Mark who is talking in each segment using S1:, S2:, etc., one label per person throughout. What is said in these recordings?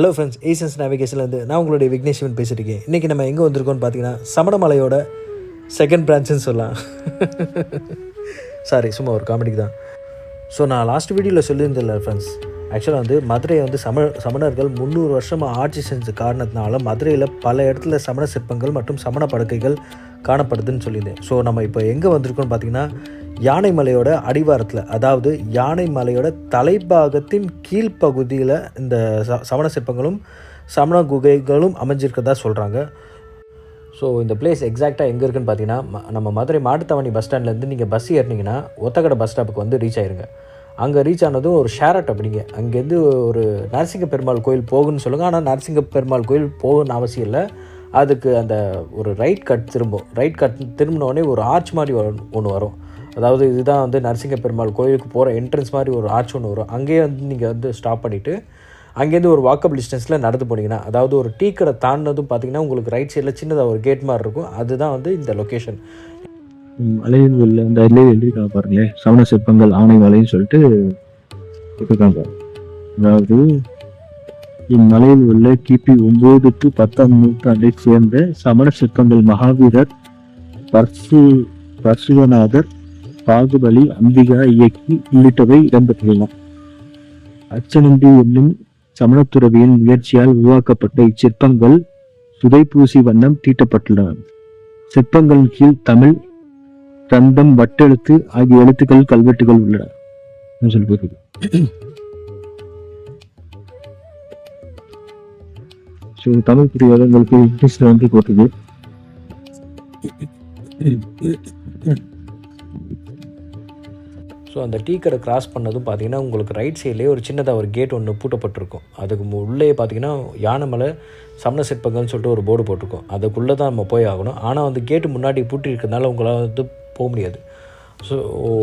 S1: Hello friends ஏசன்ஸ் நேவிகேஷன்லேருந்து நான் உங்களுடைய விக்னேஷ்வன் பேசியிருக்கேன் இன்றைக்கி நம்ம எங்கே வந்திருக்கோம்னு பார்த்தீங்கன்னா சமணமலையோட செகண்ட் பிரான்ச்சுன்னு சொல்லலாம். சாரி சும்மா ஒரு காமெடிக்கு தான். ஸோ நான் லாஸ்ட் வீடியோவில் சொல்லியிருந்தேன்ல ஃப்ரெண்ட்ஸ் ஆக்சுவலாக வந்து மதுரையை வந்து சம சமணர்கள் முந்நூறு வருஷமாக ஆட்சி செஞ்ச காரணத்தினால மதுரையில் பல இடத்துல சமண சிற்பங்கள் மற்றும் சமண படுக்கைகள் காணப்படுதுன்னு சொல்லியிருந்தேன் ஸோ நம்ம இப்போ எங்கே வந்திருக்கோம்னு பார்த்தீங்கன்னா யானைமலையோட அடிவாரத்தில் அதாவது யானை மலையோட தலைப்பாகத்தின் கீழ்ப்பகுதியில் இந்த ச- சமண சிற்பங்களும் சமண குகைகளும் அமைஞ்சிருக்கதா சொல்கிறாங்க ஸோ இந்த பிளேஸ் எக்ஸாக்டாக எங்கே இருக்குன்னு பார்த்தீங்கன்னா நம்ம மதுரை மாட்டுத்தாவணி பஸ் ஸ்டாண்ட்லேருந்து நீங்கள் பஸ் ஏறினீங்கன்னா ஒத்தக்கடை பஸ் ஸ்டாப்புக்கு வந்து ரீச் ஆயிருங்க. அங்கே ரீச் ஆனதும் ஒரு ஷேரட் அப்படிங்க. அங்கேருந்து ஒரு நரசிங்க பெருமாள் கோயில் போகுன்னு சொல்லுங்கள் ஆனால் நரசிங்க பெருமாள் கோயில் போகணும்னு அவசியம் இல்லை. அதுக்கு அந்த ஒரு ரைட் கட் திரும்பும். ரைட் கட் திரும்பினோடனே ஒரு ஆர்ச் மாதிரி ஒன்று வரும். அதாவது இதுதான் வந்து நரசிங்க பெருமாள் கோயிலுக்கு போகிற என்ட்ரன்ஸ் மாதிரி ஒரு ஆர்ச் ஒன்று வரும். அங்கேயே வந்து நீங்கள் வந்து ஸ்டாப் பண்ணிவிட்டு அங்கேருந்து ஒரு வாக்கபிள் டிஸ்டன்ஸில் நடந்து போனீங்கன்னா அதாவது ஒரு டீ கடை தாண்டினதும் பார்த்தீங்கன்னா உங்களுக்கு ரைட் சைடில் சின்னதாக ஒரு கேட் மாதிரி இருக்கும். அதுதான் வந்து இந்த லொக்கேஷன்
S2: மலையில் உள்ள அந்த இதுலேயே எழுதியிருக்காங்க பாருங்களேன் சமண சிற்பங்கள் ஆணை மலைன்னு சொல்லிட்டு இருக்காங்க அதாவது இம்மலையில் உள்ள கிபி ஒன்பது டு பத்தாம் நூற்றாண்டை சேர்ந்த சமண சிற்பங்கள் மகாவீரர் பர்சு பர்சுவநாதர் பாகுபலி அம்பிகா இயக்கி உள்ளிட்டவை இடம்பெற்றுள்ளன. அச்சனந்தி என்னும் சமணத்துறவியின் முயற்சியால் உருவாக்கப்பட்ட இச்சிற்பங்கள் சுதைப்பூசி வண்ணம் தீட்டப்பட்டுள்ளன. சிற்பங்களின் கீழ் தமிழ் தந்தம் வட்டெழுத்து ஆகிய எழுத்துக்கள் கல்வெட்டுகள் உள்ளன. சொல்லி ஸோ தமிழ் புரியாதவங்களுக்கு இங்கிலீஷில் வந்து போட்டுது.
S1: ஸோ அந்த டீ கடை கிராஸ் பண்ணதும் பார்த்தீங்கன்னா உங்களுக்கு ரைட் சைட்லேயே ஒரு சின்னதாக ஒரு கேட் ஒன்று பூட்டப்பட்டிருக்கும். அதுக்கு உள்ளே பார்த்தீங்கன்னா யானைமலை சமண சிற்பங்கள்னு சொல்லிட்டு ஒரு போர்டு போட்டிருக்கோம். அதுக்குள்ளே தான் நம்ம போய் ஆகணும். ஆனால் வந்து கேட்டு முன்னாடி பூட்டி இருக்கிறதுனால உங்களால் வந்து போக முடியாது. ஸோ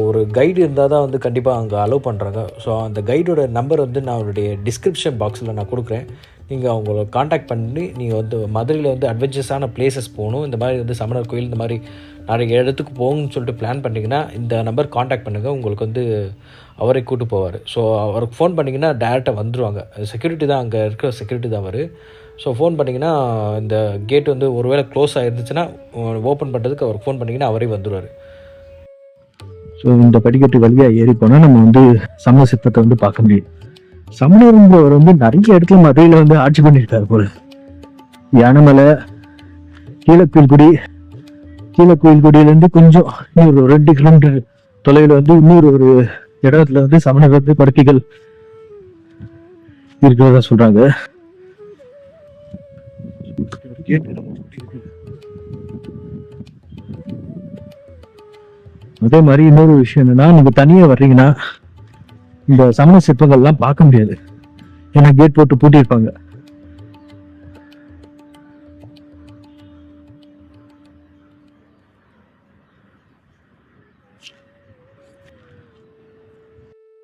S1: ஒரு கைடு இருந்தால் தான் வந்து கண்டிப்பாக அங்கே அலோவ் பண்ணுறாங்க ஸோ அந்த கைடோட நம்பர் வந்து நான் அவருடைய டிஸ்கிரிப்ஷன் பாக்ஸில் நான் கொடுக்குறேன். நீங்கள் அவங்கள காண்டாக்ட் பண்ணி நீங்கள் வந்து மதுரையில் வந்து அட்வென்ச்சர்ஸான பிளேசஸ் போகணும். இந்த மாதிரி வந்து சமணர் கோயில் இந்த மாதிரி நிறைய இடத்துக்கு போகணும்னு சொல்லிட்டு பிளான் பண்ணிங்கன்னா இந்த நம்பர் காண்டாக்ட் பண்ணுங்கள் உங்களுக்கு வந்து அவரை கூட்டு போவார். ஸோ அவருக்கு ஃபோன் பண்ணிங்கன்னா டேரெக்டாக வந்துடுவாங்க செக்யூரிட்டி தான் அங்கே இருக்கிற செக்யூரிட்டி தான் அவர். ஸோ ஃபோன் பண்ணிங்கன்னா இந்த கேட் வந்து ஒருவேளை க்ளோஸ் ஆகிருந்துச்சுன்னா ஓப்பன் பண்ணுறதுக்கு அவர் ஃபோன் பண்ணிங்கன்னா அவரே வந்துடுவார்
S2: ஸோ இந்த படிக்கட்டு வழியாக ஏறி போனால் நம்ம வந்து சமண சிற்பத்தை வந்து பார்க்க முடியும். சமணருங்கிறவர் வந்து நிறைய இடத்துல மதுரையில வந்து ஆட்சி பண்ணியிருக்காரு போல. யானைமலை கீழக்குயில்குடி கீழக்குயில்குடியில இருந்து கொஞ்சம் இன்னொரு ஒரு ரெண்டு கிலோமீட்டர் தொலைவில் வந்து இன்னொரு ஒரு இடத்துல வந்து சமணர் வந்து படுக்கைகள் இருக்கிறதா சொல்கிறாங்க அதே மாதிரி இன்னொரு விஷயம் என்னன்னா நீங்க தனியா வர்றீங்கன்னா இந்த சமண சிற்பங்கள்லாம் பார்க்க முடியாது. ஏன்னா கேட் போட்டு பூட்டியிருப்பாங்க.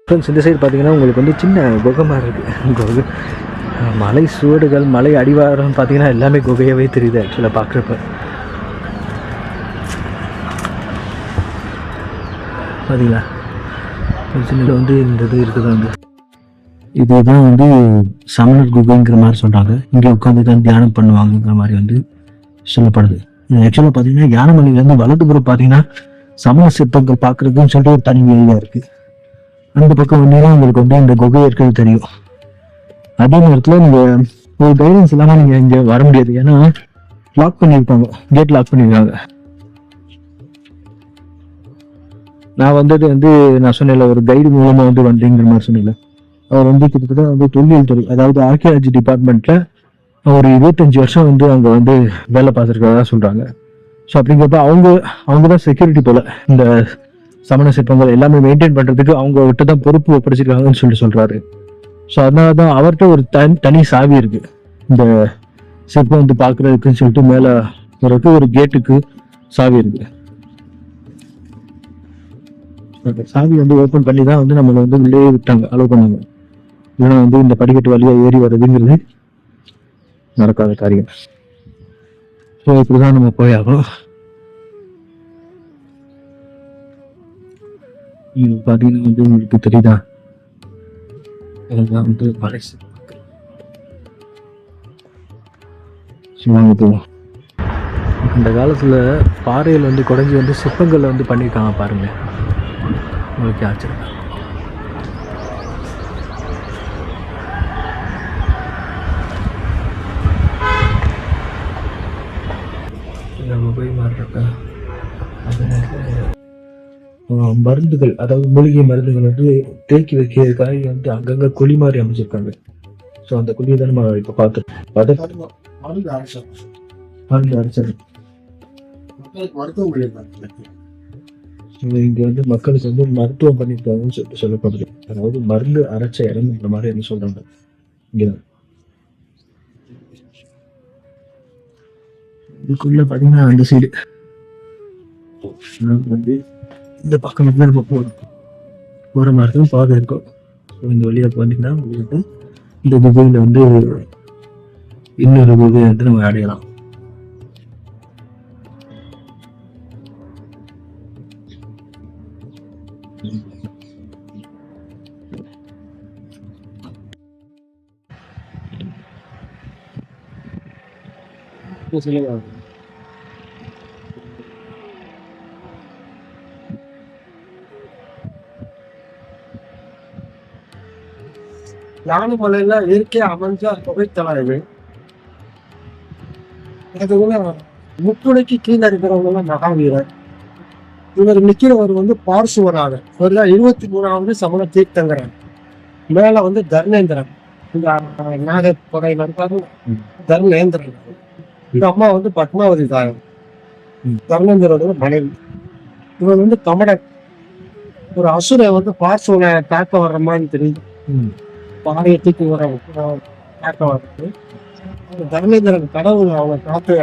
S1: ஃப்ரெண்ட்ஸ் இந்த சைடு பார்த்தீங்கன்னா உங்களுக்கு வந்து சின்ன குகை மாதிரி இருக்குது குகை. மலை சுவடுகள் மலை அடிவாரம் பார்த்தீங்கன்னா எல்லாமே குகையாகவே தெரியுது ஆக்சுவலாக பார்க்குறப்ப. பார்த்தீங்களா? சின்னதில் வந்து இந்த இது இருக்குது வந்து
S2: இதுதான் வந்து சமணர் குகைங்கிற மாதிரி சொல்கிறாங்க இங்கே உட்காந்து தான் தியானம் பண்ணுவாங்கங்கிற மாதிரி வந்து சொல்லப்படுது. ஆக்சுவலாக பார்த்தீங்கன்னா யானைமலையிலேருந்து வலதுபுறம் பார்த்தீங்கன்னா சமண சிற்பங்கள் பார்க்குறதுன்னு சொல்லிட்டு ஒரு தனி வேலையாக இருக்குது அந்த பக்கம் வந்தீங்கன்னா உங்களுக்கு வந்து இந்த குகை இருக்கிறது தெரியும். அதே நேரத்தில் நீங்கள் ஒரு கைடன்ஸ் இல்லாமல் நீங்கள் இங்கே வர முடியாது. ஏன்னா லாக் பண்ணியிருப்பாங்க கேட் லாக் பண்ணியிருக்காங்க நான் வந்தது வந்து நான் சொன்னேன்ல ஒரு கைடு மூலமாக வந்து வந்தேங்கிற மாதிரி சொன்னேன்ல. அவர் வந்து கிட்டத்தட்ட வந்து தொல்லியல் துறை அதாவது ஆர்கியாலஜி டிபார்ட்மெண்ட்டில் ஒரு இருபத்தஞ்சு வருஷம் வந்து அங்கே வந்து வேலை பார்த்துருக்கதான் சொல்கிறாங்க ஸோ அப்படிங்கிறப்ப அவங்க அவங்க தான் செக்யூரிட்டி போல. இந்த சமண சிற்பங்கள் எல்லாமே மெயின்டைன் பண்ணுறதுக்கு அவங்க விட்டு தான் பொறுப்பு ஒப்படைச்சிருக்காங்கன்னு சொல்லிட்டு சொல்கிறாரு ஸோ அதனால தான் அவர்கிட்ட ஒரு தனி தனி சாவி இருக்கு. இந்த சிற்பம் வந்து பார்க்கறதுக்குன்னு சொல்லிட்டு மேலே போகிறதுக்கு ஒரு கேட்டுக்கு சாவி இருக்கு. சாவி வந்து ஓப்பன் பண்ணி தான் வந்து நம்மளை வந்து உள்ளே விட்டாங்க அலோவ் பண்ணாங்க. இல்லைன்னா வந்து இந்த படிக்கட்டு வழியாக ஏறி வர்றதுங்கிறது நடக்காத காரியம். ஸோ இப்படிதான் நம்ம போய் ஆகணும். இது பார்த்தீங்கன்னா வந்து உங்களுக்கு தெரியுதா? Talaga ang tuyo சும்மா
S1: அந்த காலத்தில் பாறையில் வந்து குடஞ்சி வந்து சிற்பங்களை வந்து பண்ணியிருக்காங்க பாருங்கள் உங்களுக்கு ஆச்சரியம்
S2: மருந்துகள் அதாவது மூலிகை மருந்துகள் வந்து தேக்கி வைக்கிறதுக்காக வந்து அங்கங்க குழி மாதிரி அமைச்சிருக்காங்க. ஸோ அந்த குழியை தான் நம்ம இப்போ பார்த்துருக்கோம் பார்த்து
S3: மருந்து அரசம்
S2: மருந்து
S3: பண்ணியிருக்காங்க.
S2: இங்க வந்து மக்களுக்கு வந்து மருத்துவம் பண்ணியிருக்காங்கன்னு சொல்லிட்டு சொல்லப்படுது. அதாவது மருந்து அரைச்ச இடம் இந்த மாதிரி என்ன சொல்றாங்க? இங்கதான் இதுக்குள்ள பாத்தீங்கன்னா அந்த சைடு வந்து இந்த பக்கம் வந்து நம்ம போகணும். போகிற மாதிரி தான் பாதை இருக்கும். ஸோ இந்த வழியாக போனீங்கன்னா உங்களுக்கு இந்த குகையில் வந்து இன்னொரு குகையை வந்து நம்ம அடையலாம்
S3: யானைமலையில இயற்கையா அமைஞ்ச புகைத்தலம் இது அது கூட முத்துணைக்கு கீழே இருக்கிறவங்க மகாவீரர். இவர் நிக்கிறவர் வந்து பார்சுவராக. ஒரு இருபத்தி மூணாவது சமண தீர்த்தங்கரன். மேல வந்து தர்ணேந்திரன் இந்த நாக கொடையில இருக்காரு
S2: ம்.
S3: தர்ணேந்திரன் இந்த அம்மா வந்து பத்மாவதி தாயம்
S2: ம்.
S3: தர்ணேந்திரோட மனைவி. இவர் வந்து கமடன் ஒரு அசுரை வந்து பார்சுவனை தாக்க வர்ற மாதிரி தெரியுது
S2: ம்.
S3: பாறையை தூக்கி வர வர்றது அந்த தர்மேந்திரன் கடவுள் அவங்க காத்து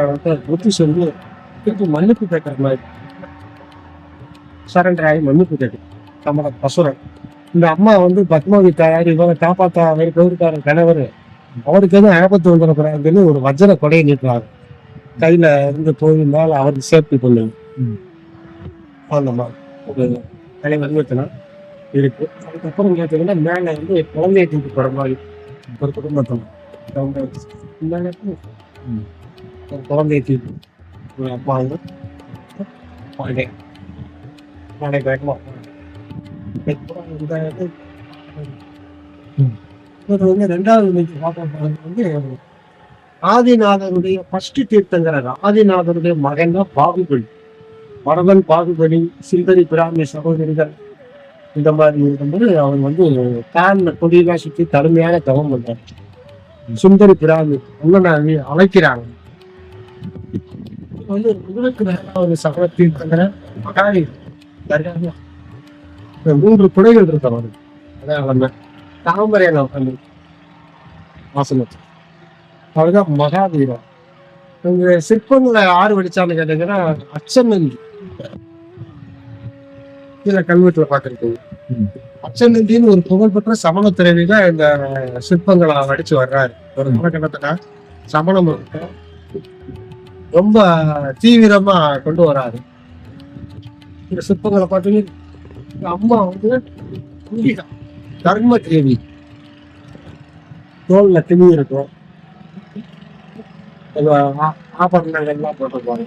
S3: புத்தி சொல்லி திருப்பி மன்னிப்பு கேட்கற மாதிரி. சரண்டர் ஆகி மன்னிப்பு கேட்கும் நம்மளோட பசுரன் இந்த அம்மா வந்து பத்மாவதி தாயார் இவங்க காப்பாத்த அவர் கௌரிக்காரன் கணவர். அவருக்கு எதுவும் ஆபத்து வந்துடக்கூடாதுன்னு ஒரு வஜ்ர கொடையை நீட்டுறாங்க கையில இருந்து போய் மேல அவருக்கு சேஃப்டி பண்ணுங்க. அந்த மாதிரி. ஒரு வடிவத்தினா இருக்கு. அதுக்கப்புறம் கேட்டீங்கன்னா மேல வந்து குழந்தைய தூக்கி போற மாதிரி ஒரு குடும்பத்தில் அவங்க மேல. ஒரு குழந்தைய தூக்கி ஒரு அப்பா வந்து குழந்தை நாளை வேகமா இதுக்கப்புறம் இந்த இது, வந்து ரெண்டாவது இன்னைக்கு பார்க்க வந்து ஆதிநாதருடைய ஃபர்ஸ்ட் தீர்த்தங்கிறார் ஆதிநாதருடைய மகன் தான் பாகுபலி. மரபன் பாகுபலி சிந்தரி பிராமிய சகோதரிகள். இந்த மாதிரி இருக்கும்போது அவர் வந்து தான் கொடியெல்லாம் சுற்றி கடுமையான தவம் பண்றார் சுந்தரி பிராமி உங்களை அழைக்கிறாங்க. வந்து உங்களுக்கு ஒரு சகல மகாவி மூன்று குடைகள் இருக்கு அவருக்கு. அதான் அவங்க தாமரையில உட்காந்து வாசனம் அவர்தான் மகாவீரர். இவங்க சிற்பங்களை ஆறு வடிச்சான்னு கேட்டீங்கன்னா அச்சநந்தி கீழே கல்வெட்டுல பார்த்துருக்கீங்க
S2: ம்.
S3: அச்சநந்தின்னு ஒரு புகழ்பெற்ற சமண துறவில இந்த சிற்பங்களை வடிச்சு வர்றாரு. ஒரு காலகட்டத்துல சமணம். ரொம்ப தீவிரமா கொண்டு வராரு. இந்த சிற்பங்களை பார்த்தீங்கன்னா அம்மா வந்து தர்ம தேவி தோல்ல திணி இருக்கும். அந்த ஆ- ஆபரணங்கள் எல்லாம் போட்டிருப்பாங்க.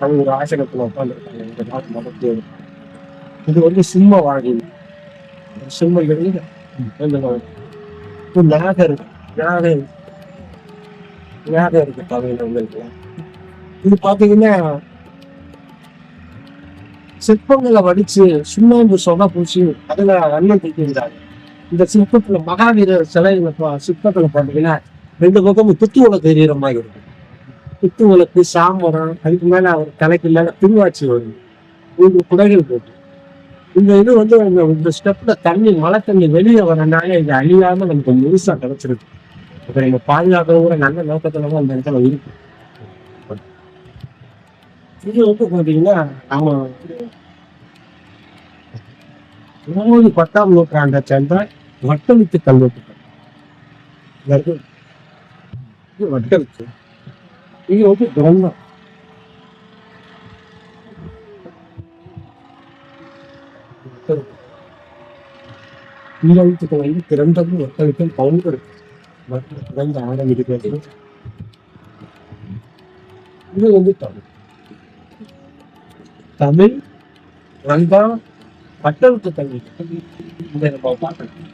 S3: அவங்க ஒரு ஆசனத்துல உட்காந்துருக்காங்க இந்த நாட்டு மதத்தே இது வந்து சிம்ம வாழி சிம்ம எழுத. நாகர் நாகர் நாகர் இருக்கு. தமிழ் உங்களுக்கு இது பாத்தீங்கன்னா சிற்பங்களை வடிச்சு சுண்ணாம்பு சொன்ன பூச்சி அதுல அண்ணன் தூக்கியிருந்தாங்க இந்த சிற்பத்துல மகாவீரர் சிலை சிற்பத்துல பாத்தீங்கன்னா ரெண்டு பக்கமும் துத்து உலக தெரியுற மாதிரி இருக்கும் துத்து உலக்கு சாமரம் அதுக்கு மேல அவர் தலைக்கு மேல திருவாச்சி வரும். மூன்று குடைகள் போட்டு. இந்த இது வந்து இந்த- ஸ்டெப்ல தண்ணி மழை தண்ணி வெளியே வரனால இது அழியாம நமக்கு முழுசா கிடைச்சிருக்கு. இப்ப நீங்க பாதுகாக்கிற நல்ல நோக்கத்துல தான் அந்த இடத்துல இருக்கு. இது வந்து பாத்தீங்கன்னா நம்ம இருபது பத்தாம் நூற்றாண்டை சேர்ந்த வட்டமித்து கல்வெட்டுகள் இதுல வட்டமித்து இது வந்து கிரந்தம். ஈழத்துக்கு வந்து கிரந்தமும் வட்டமித்தும் பவுண்டர் கிரந்த ஆரம்பிக்கிறது இது வந்து தமிழ் தமிழ் ரங்கா பட்டவுக்கு தமிழ் இதை நம்ம பார்க்கணும்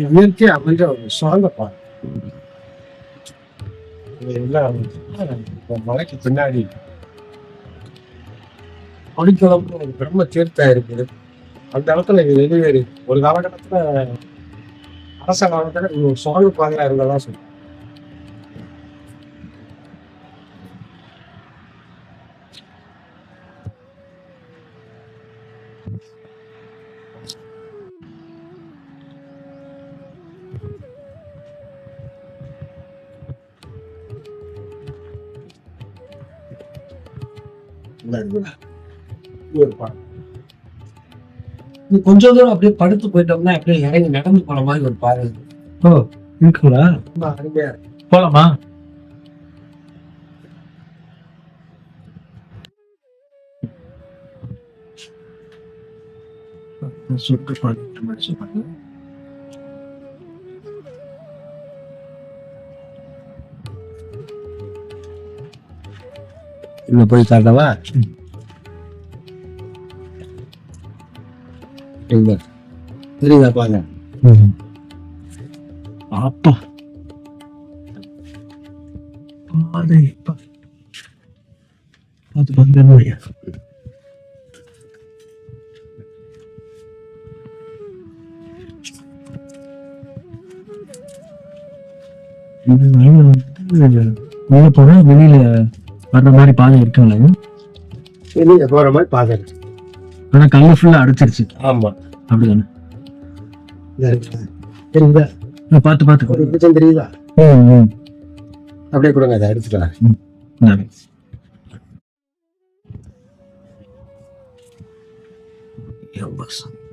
S3: இயற்கை அமைஞ்ச ஒரு சுரங்க பாதை மலைக்கு பின்னாடி. அடித்தளம்னு ஒரு பிரம்ம தீர்த்தா இருக்குது. அந்த இடத்துல இது வெளியேறி ஒரு காலகட்டத்துல அரச காலத்துல இது ஒரு சுரங்க பாதையா இருந்ததா சொல்லு இது ஒரு பாதை இது கொஞ்ச தூரம் அப்படியே படுத்து போயிட்டோம்னா அப்படியே இறங்கி நடந்து போன மாதிரி ஒரு இருக்கு.
S2: ஓ இருக்குங்களா? போலாமா? சுட்டு பார்த்து மாதிரி சொல்றாங்க
S3: போய் காட்டவா தெரியுதா பாருங்க
S2: அப்பா பாதை பா- அது வந்து உள்ள போனா வெளியில வர்ற மாதிரி பாதை இருக்குங்களா
S3: வெளியில போற மாதிரி பாதை இருக்கு
S2: ஆனா கல்லு ஃபுல்லா அடைச்சிருச்சு
S3: ஆமா.
S2: அப்படிதானே
S3: தெரியுதா?
S2: நான் பார்த்து பார்த்து
S3: ஒரு நிமிஷம் தெரியுதா? அப்படியே கொடுங்க அதை எடுத்துக்கலாம்.
S2: Yeah, எவ்வளவு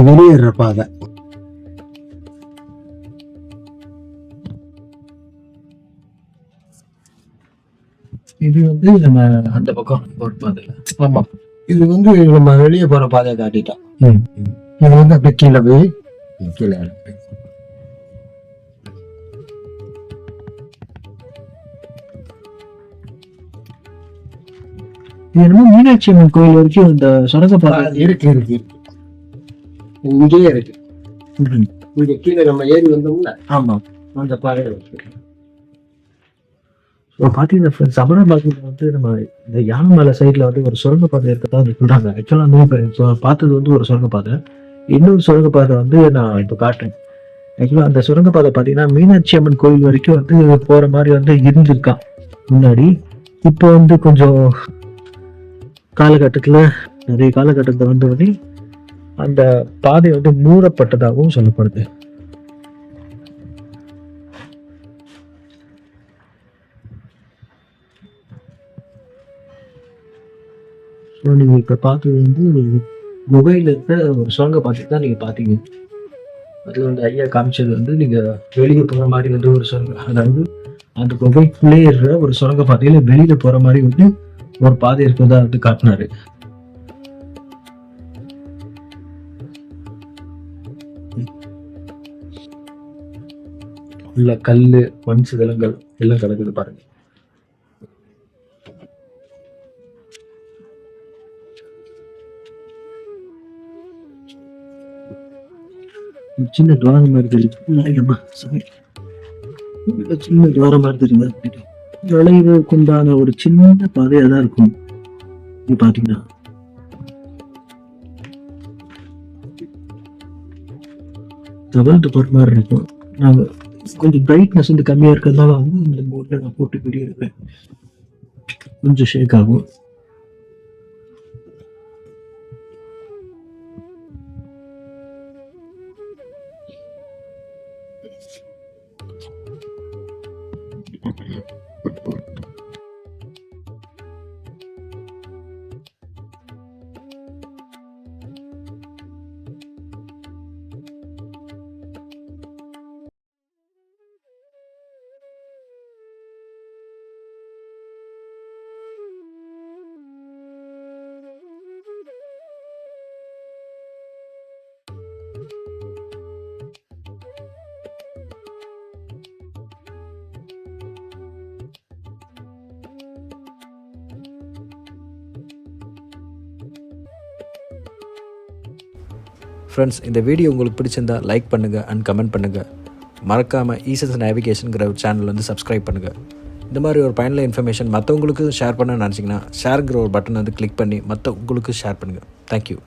S3: இது வெளியேற பாதை.
S2: இது வந்து நம்ம அந்த பக்கம் ஒரு பாதையில
S3: ஆமா. இது வந்து நம்ம வெளியே போற பாதையை காட்டிட்டோம் இது வந்து அப்படியே கீழே போய் கீழே.
S2: இது என்னமோ மீனாட்சி அம்மன் கோயில் வரைக்கும் இந்த சுரங்க பாதை.
S3: இருக்கு இருக்கு. இங்கேயே இருக்கு. இங்க கீழே நம்ம ஏறி வந்தோம்ல
S2: ஆமா.
S3: அந்த பாதை இருக்கு.
S2: இப்போ பார்த்தீங்கன்னா ஃப்ரெண்ட்ஸ் அமராபாத்தில் வந்து நம்ம இந்த யானைமலை சைடில் வந்து ஒரு சுரங்கப்பாதை இருக்கதான் சொல்கிறாங்க ஆக்சுவலாக வந்து பார்த்தது வந்து ஒரு சுரங்கப்பாதை இன்னொரு சுரங்கப்பாதை வந்து நான் இப்போ காட்டுறேன். ஆக்சுவலாக அந்த சுரங்கப்பாதை பார்த்தீங்கன்னா மீனாட்சி அம்மன் கோயில் வரைக்கும் வந்து போகிற மாதிரி வந்து இருந்திருக்கான். முன்னாடி இப்போ வந்து கொஞ்சம் காலகட்டத்தில் நிறைய காலகட்டத்தில் வந்து வந்து அந்த பாதை வந்து மூடப்பட்டதாகவும் சொல்லப்படுது. நீங்க இப்ப பார்த்தது வந்து குகையில இருக்கிற ஒரு சுரங்க பாதை தான் நீங்க பார்த்தீங்க. அதுல வந்து ஐயா காமிச்சது வந்து நீங்க வெளியே போற மாதிரி வந்து ஒரு சுரங்க அதாவது அந்த குகைக்குள்ளே இருக்கிற ஒரு சுரங்க பாதையில வெளியில போற மாதிரி வந்து ஒரு பாதை இருக்கிறதா வந்து காட்டினாரு. உள்ள கல் மண் சிதலங்கள் எல்லாம் கிடக்குது பாருங்க. சின்ன துவாரம் மாதிரி தெரியுது. ஐயம்மா, சின்ன துவாரம் மாதிரி தெரியுது? நுழைவுக்கு உண்டான ஒரு சின்ன பாதையா தான் இருக்கும். இது பார்த்தீங்கன்னா டபுள் துப்பர் மாதிரி இருக்கும். நாங்கள் கொஞ்சம் பிரைட்னஸ் வந்து கம்மியாக இருக்கிறதுனால வந்து இந்த போர்டில் நான் போட்டு வீடியோ எடுப்பேன். கொஞ்சம் ஷேக் ஆகும்.
S1: ஃப்ரெண்ட்ஸ் இந்த வீடியோ உங்களுக்கு பிடிச்சிருந்தா லைக் பண்ணுங்கள் அண்ட் கமெண்ட் பண்ணுங்கள் மறக்காமல் ஈசன்ஸ் நேவிகேஷனுங்கிற ஒரு சேனல் வந்து சப்ஸ்கிரைப் பண்ணுங்கள் இந்த மாதிரி ஒரு பயனுள்ள இன்ஃபர்மேஷன் மற்றவங்களுக்கு ஷேர் பண்ண நினச்சிங்கன்னா ஷேருங்கிற ஒரு பட்டன் வந்து கிளிக் பண்ணி மற்றவங்களுக்கு ஷேர் பண்ணுங்கள் தேங்க்யூ